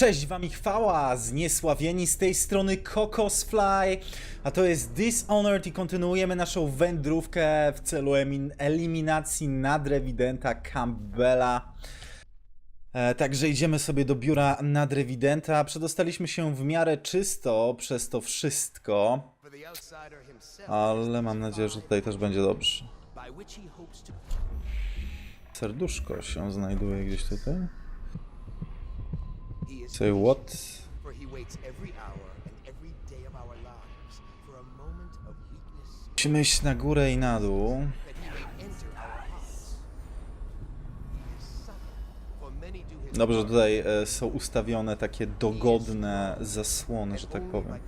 Cześć wam i chwała, zniesławieni z tej strony Kokos Fly, a to jest Dishonored i kontynuujemy naszą wędrówkę w celu eliminacji nadrewidenta Campbella. E, także idziemy sobie do biura nadrewidenta, przedostaliśmy się w miarę czysto przez to wszystko, ale mam nadzieję, że tutaj też będzie dobrze. Serduszko się znajduje gdzieś tutaj. Say what? Musimy iść na górę i na dół. Dobrze, tutaj e, są ustawione takie dogodne zasłony, że tak powiem.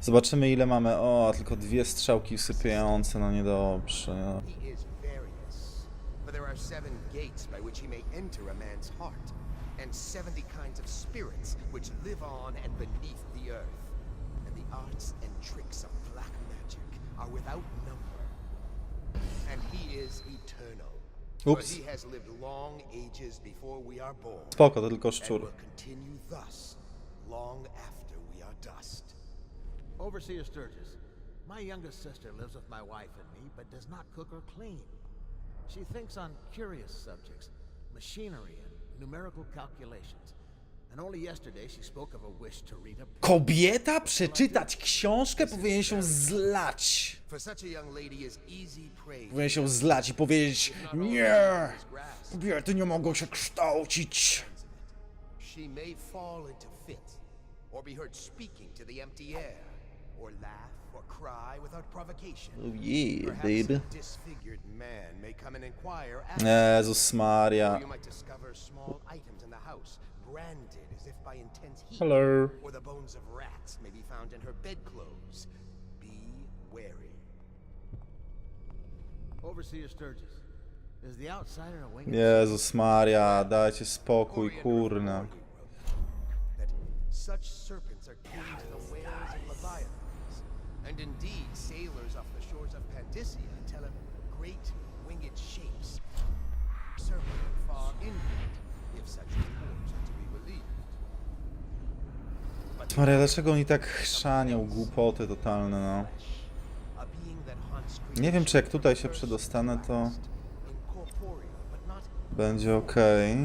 Zobaczymy ile mamy. O, tylko dwie strzałki wsypiające, no niedobrze. There are seven gates by which he may enter a man's heart, and seventy kinds of spirits which live on and beneath the earth. And the arts and tricks of black magic are without number. And he is eternal. Oops. For he has lived long ages before we are born. Spoko, to tylko And szczur. will continue thus long after we are dust. Overseer Sturgis, my youngest sister lives with my wife and me, but does not cook or clean. She thinks on curious subjects, machinery and numerical calculations. And only yesterday she spoke of a wish to read a Kobieta przeczytać książkę powinien się zlać. For such a young lady is easy prey. Powinien się zlać i powiedzieć nie, kobiety nie mogą się kształcić. She may fall into fit, or be heard speaking to the empty air, or laugh or cry without provocation. Oh yeah, Perhaps baby. a disfigured man may come and inquire after Jezus Maria. you might discover small items in the house, branded as if by intense heat. Hello. Or the bones of rats may be found in her bedclothes. Be wary. Overseer Sturgis. Is the outsider a winged Jezus Maria, dajcie spokój, kurna. Such serpents are kin to the whales and leviathans. And indeed, sailors off the shores of Pandysia tell of great winged shapes. Serpent far inland, if such reports are to be believed. Maria, dlaczego oni tak chrzanią głupoty totalne, no. Nie wiem, czy jak tutaj się przedostanę, to będzie okej.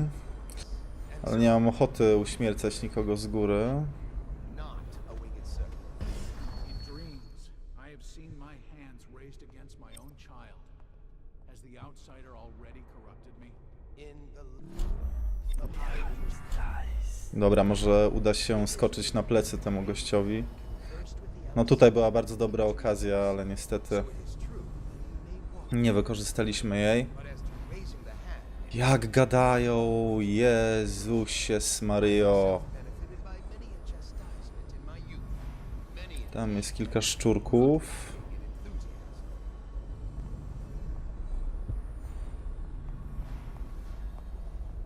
Ale nie mam ochoty uśmiercać nikogo z góry. Dobra, może uda się skoczyć na plecy temu gościowi. No tutaj była bardzo dobra okazja, ale niestety nie wykorzystaliśmy jej. Jak gadają, Jezusie Mario. Tam jest kilka szczurków.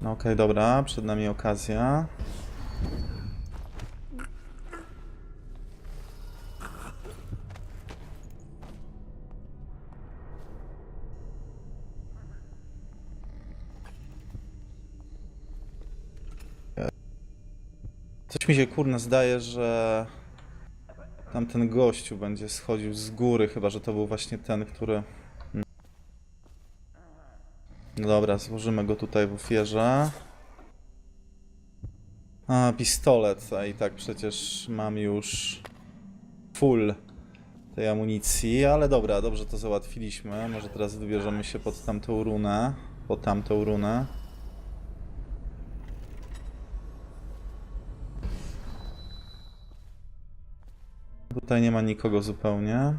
No okej, dobra, przed nami okazja. Coś mi się kurna zdaje, że tamten gościu będzie schodził z góry, chyba że to był właśnie ten, który no dobra, złożymy go tutaj w ofierze. A, pistolet, a i tak przecież mam już full tej amunicji, ale dobra, dobrze to załatwiliśmy. Może teraz wybierzemy się pod tamtą runę, pod tamtą runę. Tutaj nie ma nikogo zupełnie.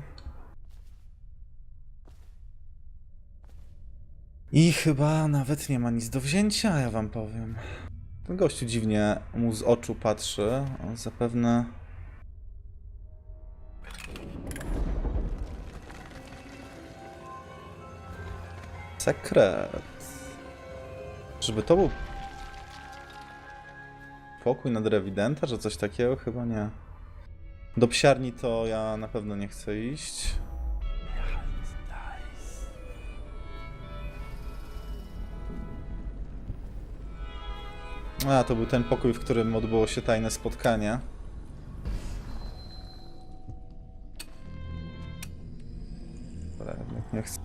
I chyba nawet nie ma nic do wzięcia, ja wam powiem. Ten gościu dziwnie mu z oczu patrzy. On zapewne. Sekret. Żeby to był. Pokój nad rewidenta, że coś takiego? Chyba nie. Do psiarni to ja na pewno nie chcę iść. A, to był ten pokój, w którym odbyło się tajne spotkanie. Dobra, nie chcę.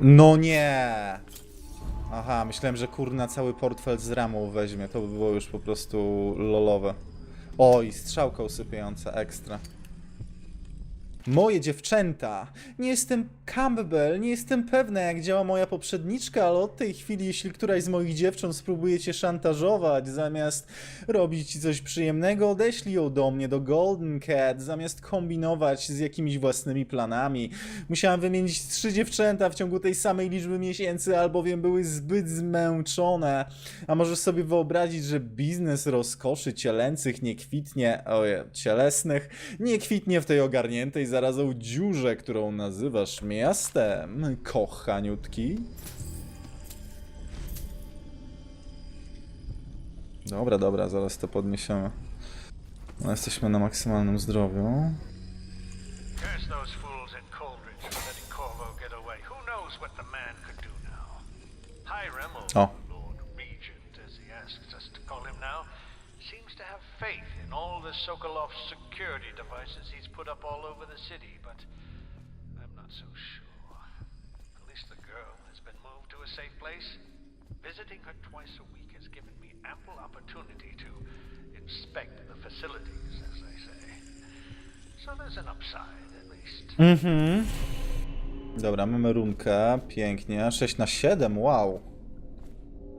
No nie! Aha, myślałem, że kurna cały portfel z ramą weźmie. To by było już po prostu lolowe. O, i strzałka usypiająca, ekstra. Moje dziewczęta! Nie jestem Campbell, nie jestem pewna jak działa moja poprzedniczka, ale od tej chwili, jeśli któraś z moich dziewcząt spróbuje cię szantażować, zamiast robić ci coś przyjemnego, odeślij ją do mnie, do Golden Cat, zamiast kombinować z jakimiś własnymi planami. Musiałam wymienić trzy dziewczęta w ciągu tej samej liczby miesięcy, albowiem były zbyt zmęczone. A możesz sobie wyobrazić, że biznes rozkoszy cielęcych nie kwitnie, oje, cielesnych, nie kwitnie w tej ogarniętej zarazą dziurze, którą nazywasz miastem, kochaniutki? Dobra, dobra, zaraz to podniesiemy. No, jesteśmy na maksymalnym zdrowiu. Curse those fools in Coldridge for letting Corvo get away. Who knows what the man could do now? Hiram, or Oh. Lord Regent, as he asks us to call him now, seems to have faith in all the Sokolov's security devices put up all over the city, but I'm not so sure. At least the girl has been moved to a safe place. Visiting her twice a week has given me ample opportunity to inspect the facilities, as they say. So there's an upside, at least. Mhm. Dobra, mamy runkę, pięknie. 6 na 7, wow.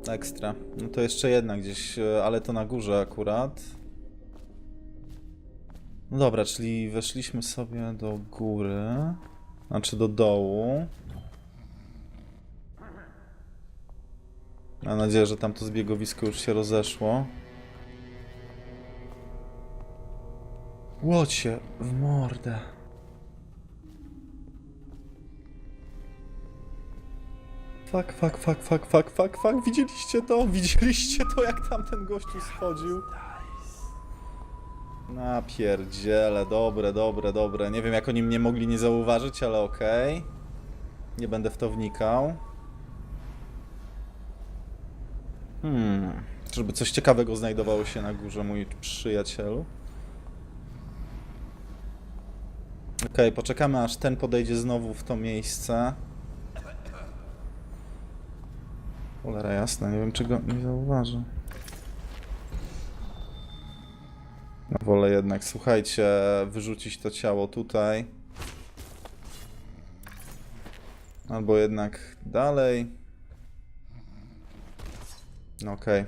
Ekstra. No to jeszcze jedna gdzieś, e, ale to na górze akurat. No dobra, czyli weszliśmy sobie do góry. Znaczy do dołu. Mam nadzieję, że tam to zbiegowisko już się rozeszło. Łocie w mordę. Fuck, fuck, fuck, fuck, fuck, fuck, fuck. Widzieliście to? Widzieliście to, jak tamten gościu schodził? Na pierdziele, dobre, dobre, dobre. Nie wiem, jak oni mnie mogli nie zauważyć, ale okej. Nie będę w to wnikał. Hmm. Żeby coś ciekawego znajdowało się na górze, mój przyjacielu. Okej, poczekamy aż ten podejdzie znowu w to miejsce. Cholera jasna, nie wiem czy go nie zauważy. No wolę jednak, słuchajcie, wyrzucić to ciało tutaj. Albo jednak dalej. No okej.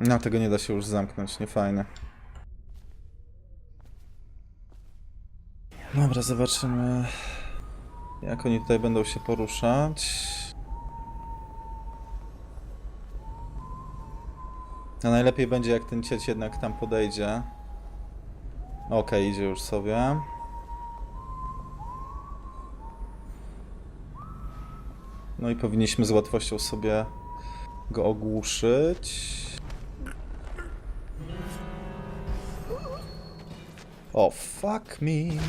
No tego nie da się już zamknąć, nie fajne. Dobra, zobaczymy jak oni tutaj będą się poruszać. A najlepiej będzie jak ten cieć jednak tam podejdzie. Okej, idzie już sobie. No i powinniśmy z łatwością sobie go ogłuszyć. O, fuck me.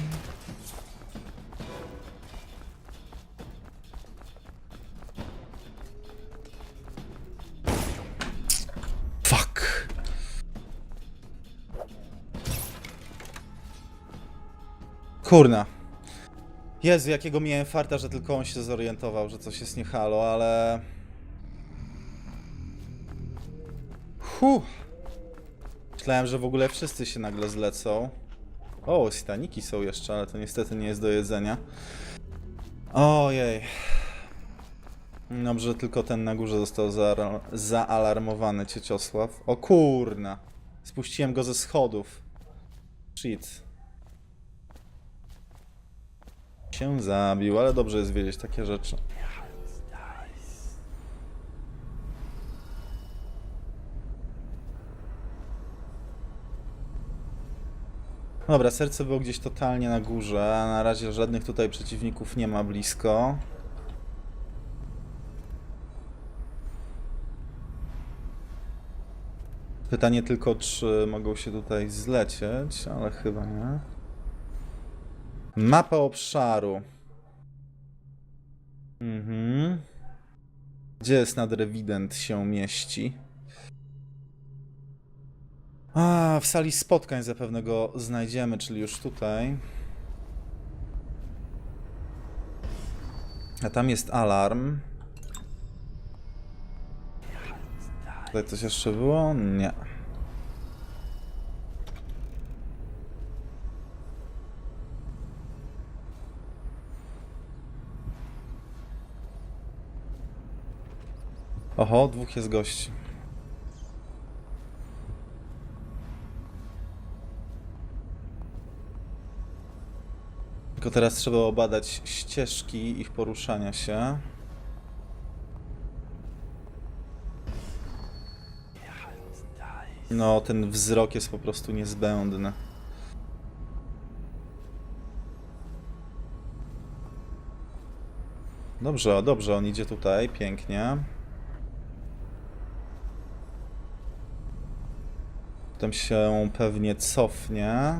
Kurna. Jezu, jakiego miałem farta, że tylko on się zorientował, że coś jest nie halo, ale... Huh. Myślałem, że w ogóle wszyscy się nagle zlecą. O, staniki są jeszcze, ale to niestety nie jest do jedzenia. Ojej. Dobrze, tylko ten na górze został zaalarmowany, Cieciosław. O kurna. Spuściłem go ze schodów. Shit. Się zabił, ale dobrze jest wiedzieć takie rzeczy. Dobra, serce było gdzieś totalnie na górze, na razie żadnych tutaj przeciwników nie ma blisko. Pytanie tylko, czy mogą się tutaj zlecieć, ale chyba nie. Mapa obszaru. Mhm. Gdzie jest nadrewident się mieści? A, w sali spotkań zapewne go znajdziemy, czyli już tutaj. A tam jest alarm. Tutaj coś jeszcze było? Nie. Oho, dwóch jest gości. Tylko teraz trzeba obadać ścieżki ich poruszania się. No, ten wzrok jest po prostu niezbędny. Dobrze, dobrze, on idzie tutaj, pięknie. Potem się pewnie cofnie.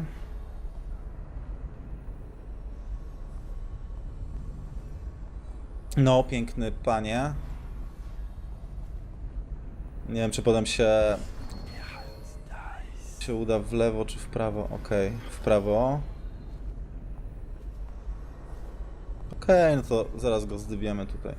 No, piękny panie. Nie wiem, czy potem się się uda w lewo czy w prawo. Okej, w prawo. Okej, no to zaraz go zdybiemy tutaj.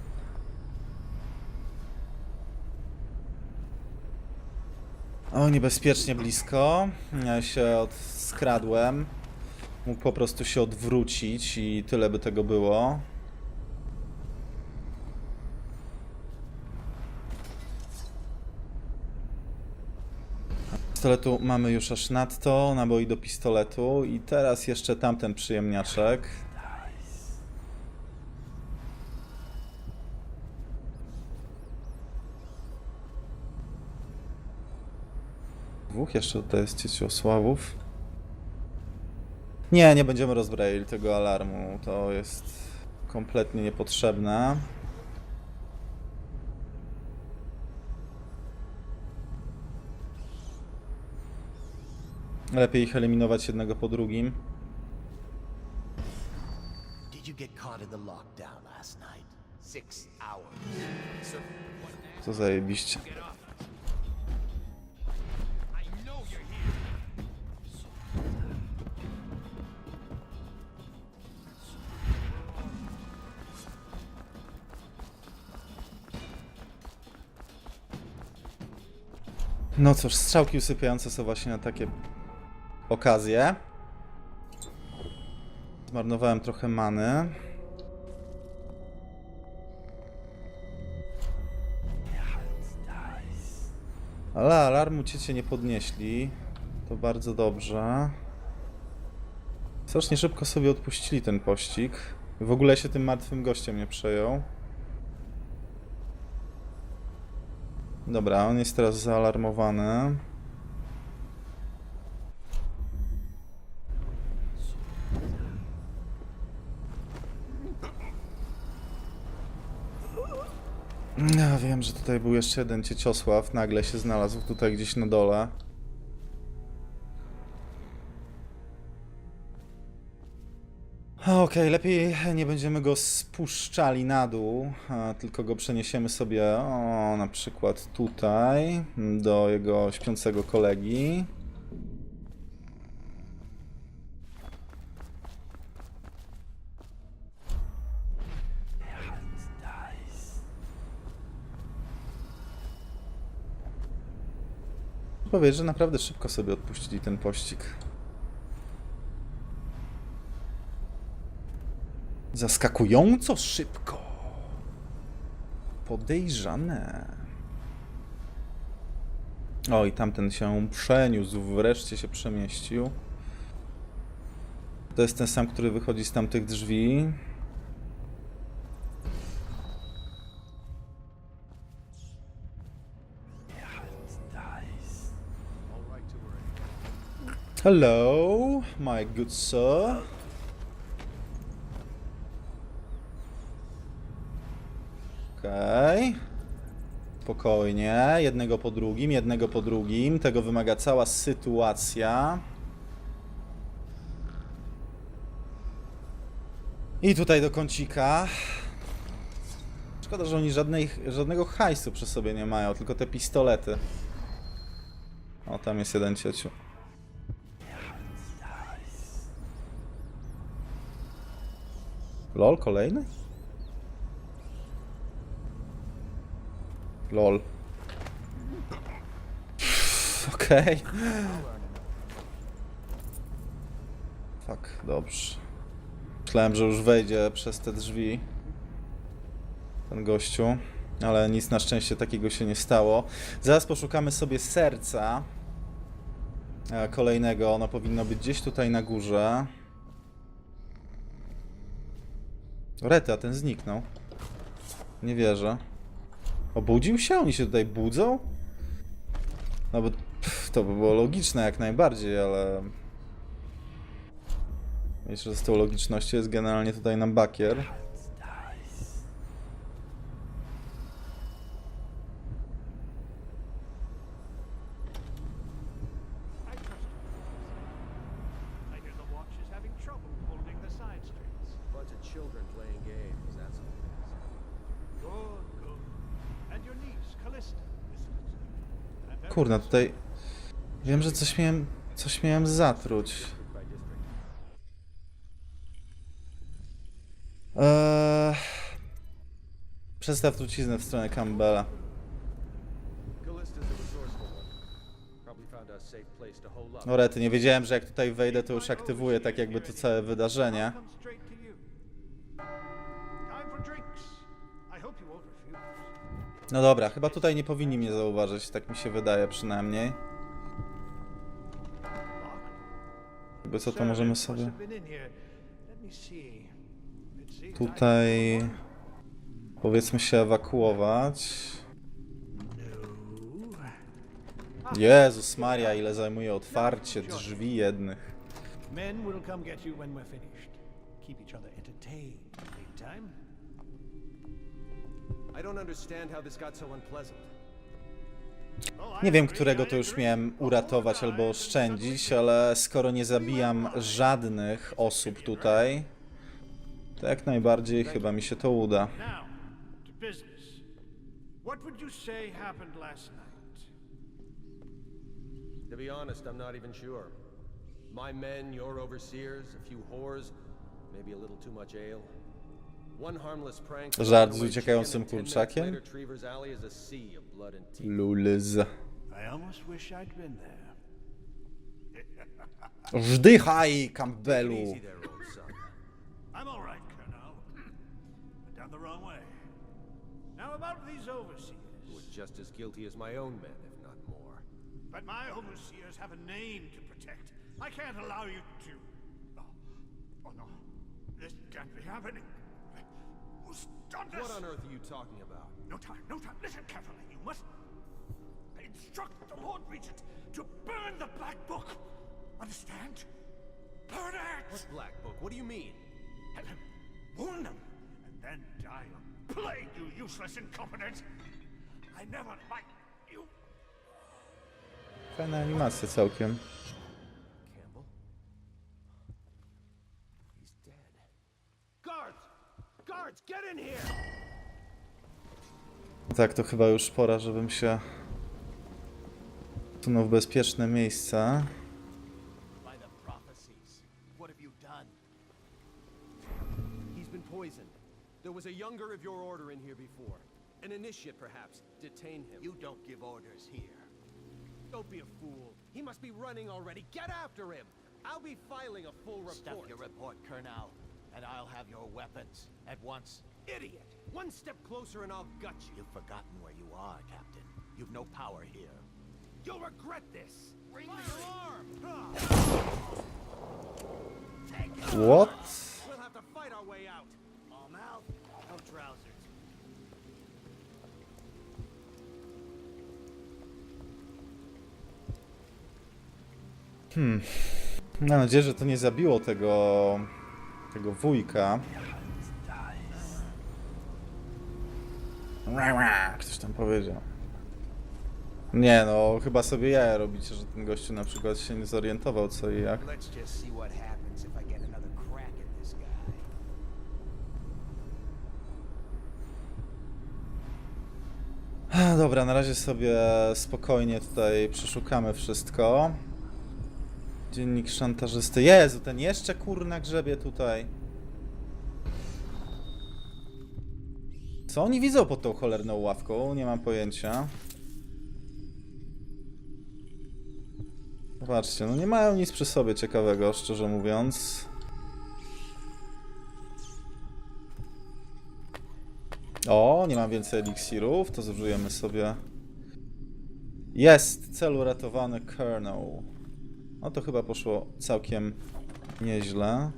O, niebezpiecznie blisko. Ja się od... skradłem. Mógł po prostu się odwrócić i tyle by tego było. Pistoletu mamy już aż nadto, naboi do pistoletu i teraz jeszcze tamten przyjemniaczek. Dwóch jeszcze tutaj jest Cieciosławów. Nie, nie będziemy rozbrajali tego alarmu, to jest kompletnie niepotrzebne. Lepiej ich eliminować jednego po drugim. Did you No cóż, strzałki usypiające są właśnie na takie okazje. Zmarnowałem trochę many. Ale alarmu ciecie nie podnieśli. To bardzo dobrze. Strasznie szybko sobie odpuścili ten pościg. W ogóle się tym martwym gościem nie przejął. Dobra, on jest teraz zaalarmowany. Ja wiem, że tutaj był jeszcze jeden Cieciosław, nagle się znalazł tutaj gdzieś na dole. Okej, lepiej nie będziemy go spuszczali na dół, tylko go przeniesiemy sobie, o, na przykład tutaj, do jego śpiącego kolegi. Powiedz, że naprawdę szybko sobie odpuścili ten pościg. Zaskakująco szybko. Podejrzane. O, i tamten się przeniósł, wreszcie się przemieścił. To jest ten sam, który wychodzi z tamtych drzwi. Hello, my good sir. Okej. Spokojnie, jednego po drugim, jednego po drugim. Tego wymaga cała sytuacja. I tutaj do kącika. Szkoda, że oni żadnej, żadnego hajsu przy sobie nie mają, tylko te pistolety. O, tam jest jeden cieciu. Lol, kolejny? Lol. Okej. Fuck, dobrze. Myślałem, że już wejdzie przez te drzwi ten gościu, ale nic na szczęście takiego się nie stało. Zaraz poszukamy sobie serca kolejnego. Ono powinno być gdzieś tutaj na górze. Rety, a ten zniknął. Nie wierzę. Obudził się? Oni się tutaj budzą? No bo pff, to by było logiczne jak najbardziej, ale... Myślę, że z tą logicznością jest generalnie tutaj nam bakier. Is children playing games, that's all. Good, good. And your niece, Callista, isn't it? And very Kurna, tutaj... Wiem, że coś miałem... Coś miałem zatruć. Eee... Przestaw truciznę w stronę Campbella. Callista's a resourceful one. Probably found a safe place to hole up. No rety, nie wiedziałem, że jak tutaj wejdę, to już aktywuję tak jakby to całe wydarzenie. No dobra, chyba tutaj nie powinni mnie zauważyć, tak mi się wydaje przynajmniej. Jakby co to możemy sobie tutaj powiedzmy się ewakuować. Jezus Maria, ile zajmuje otwarcie drzwi jednych. Men will come get you when we're finished. Keep each other Nie wiem, którego to już miałem uratować albo oszczędzić, ale skoro nie zabijam żadnych osób tutaj, to jak najbardziej chyba mi się to uda. What would you say happened last night? To be honest, I'm not even sure. My men, your overseers, a few whores, maybe a little too much ale. Żart z uciekającym kurczakiem? Lulz. Wzdychaj, Campbellu! Just as guilty as my own men, if not more. But my overseers have a name to protect. I can't allow you to. Oh, oh no. This can't be happening. Who's done this? What on earth are you talking about? No time, no time. Listen carefully. You must instruct the Lord Regent to burn the Black Book. Understand? Burn it! What black book? What do you mean? And then warn them, and then die of plague, you useless incompetent! I never liked you. Fajna animacja całkiem. Tak, to chyba już pora, żebym się sunął w bezpieczne miejsce. There was a younger of your order in here before. An initiate, perhaps. Detain him. You don't give orders here. Don't be a fool. He must be running already. Get after him. I'll be filing a full report. Stuff your report, Colonel, and I'll have your weapons at once. Idiot! One step closer and I'll gut you. You've forgotten where you are, Captain. You've no power here. You'll regret this. Ring the alarm! What? We'll have to fight our way out. All mouth, no trousers. Mam nadzieję, że to nie zabiło tego... tego wujka. Ktoś tam powiedział. Nie no, chyba sobie jaja robicie, że ten gościu na przykład się nie zorientował co i jak. Let's just see what happens if I get another crack at this guy. Dobra, na razie sobie spokojnie tutaj przeszukamy wszystko. Dziennik szantażysty. Jezu, ten jeszcze kurna grzebie tutaj. Co oni widzą pod tą cholerną ławką? Nie mam pojęcia. Zobaczcie, no nie mają nic przy sobie ciekawego, szczerze mówiąc. O, nie mam więcej eliksirów, to zużyjemy sobie. Jest, cel uratowany kernel. No to chyba poszło całkiem nieźle.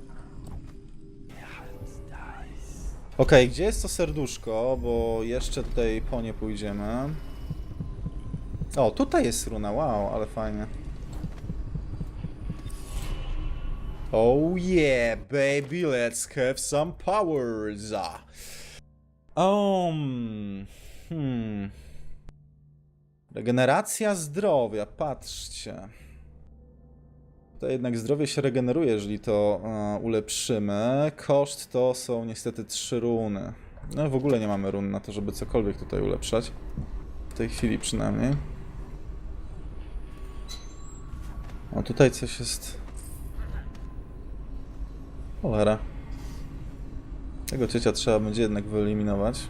Okej, gdzie jest to serduszko, bo jeszcze tutaj po nie pójdziemy. O, tutaj jest runa, wow, ale fajnie. Oh yeah, baby, let's have some powers. Um, hmm. Regeneracja zdrowia, patrzcie. To jednak zdrowie się regeneruje, jeżeli to e, ulepszymy. Koszt to są niestety trzy runy. No w ogóle nie mamy run na to, żeby cokolwiek tutaj ulepszać. W tej chwili przynajmniej. O, tutaj coś jest... Cholera. Tego ciecia trzeba będzie jednak wyeliminować.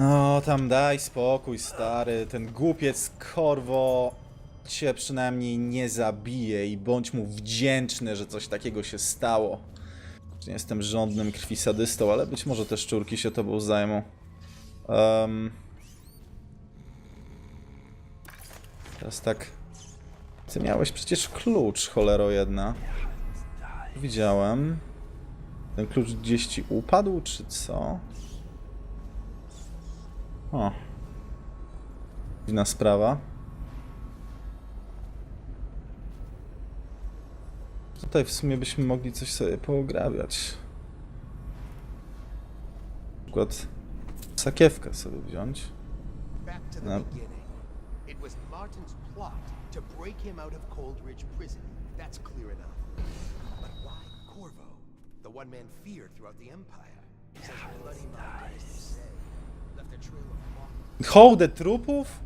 O, tam daj spokój, stary. Ten głupiec Korwo cię przynajmniej nie zabije i bądź mu wdzięczny, że coś takiego się stało. Nie jestem żądnym krwi sadystą, ale być może te szczurki się tobą zajmą. Um, teraz tak. Ty miałeś przecież klucz, cholero jedna. Widziałem. Ten klucz gdzieś ci upadł, czy co? O. Dziwna sprawa. Tutaj w sumie byśmy mogli coś sobie poograbiać. Na przykład sakiewkę sobie wziąć. Back to the beginning. It was Martin's plot to break him out of Coldridge Prison. That's clear enough. But why Corvo? The one man feared throughout the Empire. Says bloody mind, as they say. Left a trail of Martin. Hołdę trupów?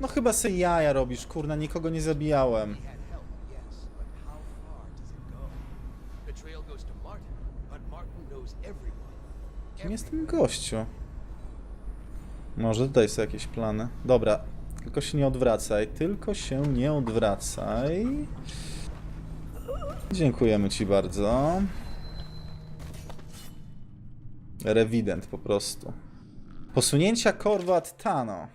No chyba se jaja robisz, kurna, nikogo nie zabijałem. He had help, yes, but how far does it go? The trail goes to Martin, but Martin knows everyone. Kim jest ten gościu? Może tutaj są jakieś plany. Dobra, tylko się nie odwracaj, tylko się nie odwracaj. Dziękujemy ci bardzo. Rewident po prostu. Posunięcia Korwat Tano.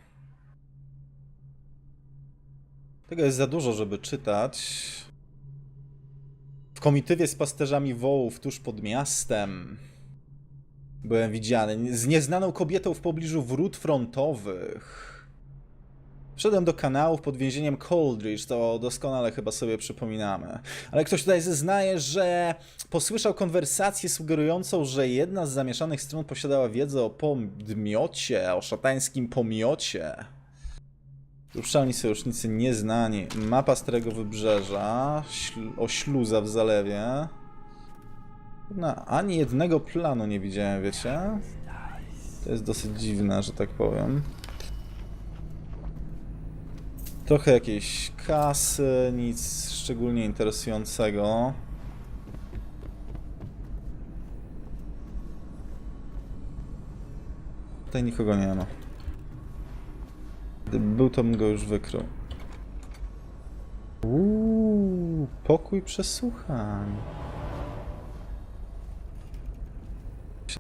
Tego jest za dużo, żeby czytać. W komitywie z pasterzami wołów tuż pod miastem. Byłem widziany z nieznaną kobietą w pobliżu wrót frontowych. Wszedłem do kanałów pod więzieniem Coldridge, to doskonale chyba sobie przypominamy. Ale ktoś tutaj zeznaje, że posłyszał konwersację sugerującą, że jedna z zamieszanych stron posiadała wiedzę o podmiocie, o szatańskim pomiocie. Ruszalni sojusznicy nieznani. Mapa Starego Wybrzeża, śl- o śluza w zalewie. No, ani jednego planu nie widziałem, wiecie? To jest dosyć dziwne, że tak powiem. Trochę jakiejś kasy, nic szczególnie interesującego. Tutaj nikogo nie ma. Gdyby był, to bym go już wykrył. Uuu, pokój przesłuchań.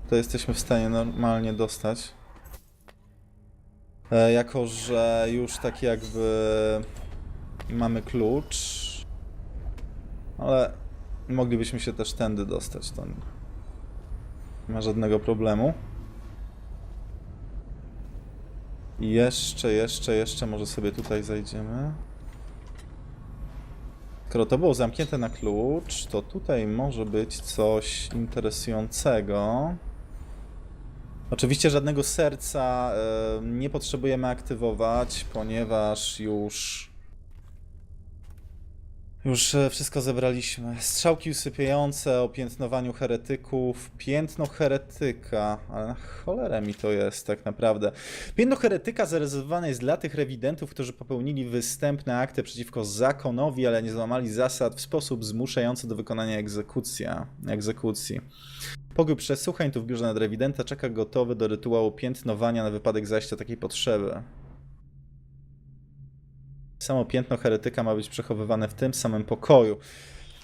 To jesteśmy w stanie normalnie dostać. E, jako, że już tak jakby mamy klucz. Ale moglibyśmy się też tędy dostać. To nie ma żadnego problemu. I jeszcze, jeszcze, jeszcze może sobie tutaj zajdziemy. Skoro to było zamknięte na klucz, to tutaj może być coś interesującego. Oczywiście żadnego serca e, nie potrzebujemy aktywować, ponieważ już Już e, wszystko zebraliśmy. Strzałki usypiające o piętnowaniu heretyków. Piętno heretyka. Ale na cholerę mi to jest tak naprawdę. Piętno heretyka zarezerwowane jest dla tych rewidentów, którzy popełnili występne akty przeciwko zakonowi, ale nie złamali zasad w sposób zmuszający do wykonania egzekucja, egzekucji. Pogój przesłuchań tu w biurze nadrewidenta czeka gotowy do rytuału piętnowania na wypadek zajścia takiej potrzeby. Samo piętno heretyka ma być przechowywane w tym samym pokoju.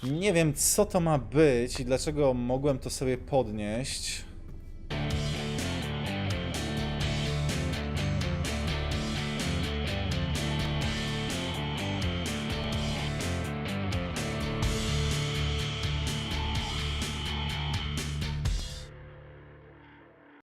Nie wiem, co to ma być i dlaczego mogłem to sobie podnieść.